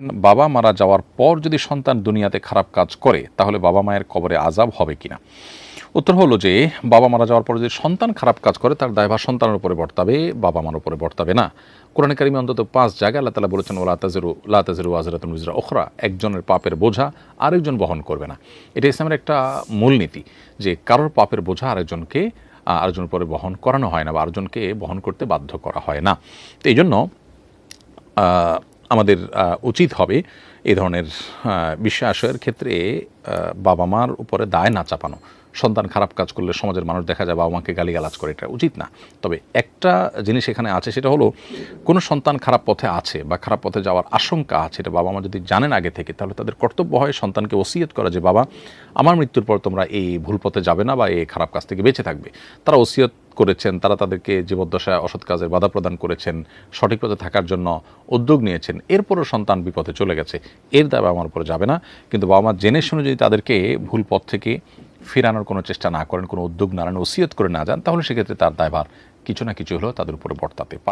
বাবা মারা যাওয়ার পর যদি সন্তান দুনিয়াতে খারাপ কাজ করে তাহলে বাবা মায়ের কবরে আজাব হবে কিনা? উত্তর হলো যে বাবা মারা যাওয়ার পর যদি সন্তান খারাপ কাজ করে তার দায়ভার সন্তানের উপরে বর্তাবে বাবা মার উপরে বর্তাবে না। কোরআন কারিমে অন্তত পাঁচ জায়গায় আল্লাহ তালা বলেছেন ওলা তাজেরু লা তাজেরু আজরাতুল ওখরা একজনের পাপের বোঝা আরেকজন বহন করবে না। এটা ইসলামের একটা মূলনীতি যে কারোর পাপের বোঝা আরেকজনকে আহ, আরেকজনের উপরে বহন করানো হয় না বা আরেকজনকে বহন করতে বাধ্য করা হয় না। তো এই জন্য আমাদের উচিত হবে এ ধরনের বিশ্বাসের ক্ষেত্রে বাবা মার উপরে দায় না চাপানো। সন্তান খারাপ কাজ করলে সমাজের মানুষ দেখা যায় বাবা মাকে গালিগালাজ করে, এটা উচিত না। তবে একটা জিনিস এখানে আছে, সেটা হলো, কোনো সন্তান খারাপ পথে আছে বা খারাপ পথে যাওয়ার আশঙ্কা আছে, এটা বাবা মা যদি জানেন আগে থেকে, তাহলে তাদের কর্তব্য হয় সন্তানকে ওসিয়ত করা যে, বাবা, আমার মৃত্যুর পর তোমরা এই ভুল পথে যাবে না বা এই খারাপ কাজ থেকে বেঁচে থাকবে। তারা ওসিয়ত করেছেন, তারা তাদেরকে জীবদ্দশায় অসৎ কাজের বাধা প্রদান করেছেন, সঠিক পথে থাকার জন্য উদ্যোগ নিয়েছেন, এরপরও সন্তান বিপথে চলে গেছে। এর দায় বাবা মার উপরে যাবে না। কিন্তু বাবা মা জেনে শুনে যদি তাদেরকে ভুল পথ থেকে ফেরানোর কোনো চেষ্টা না করেন, কোনো উদ্যোগ না নেন, ওসিয়ত করে না যান, তাহলে সেক্ষেত্রে তার দায়ভার কিছু না কিছু হলেও তাদের উপরে বর্তাতে পারে।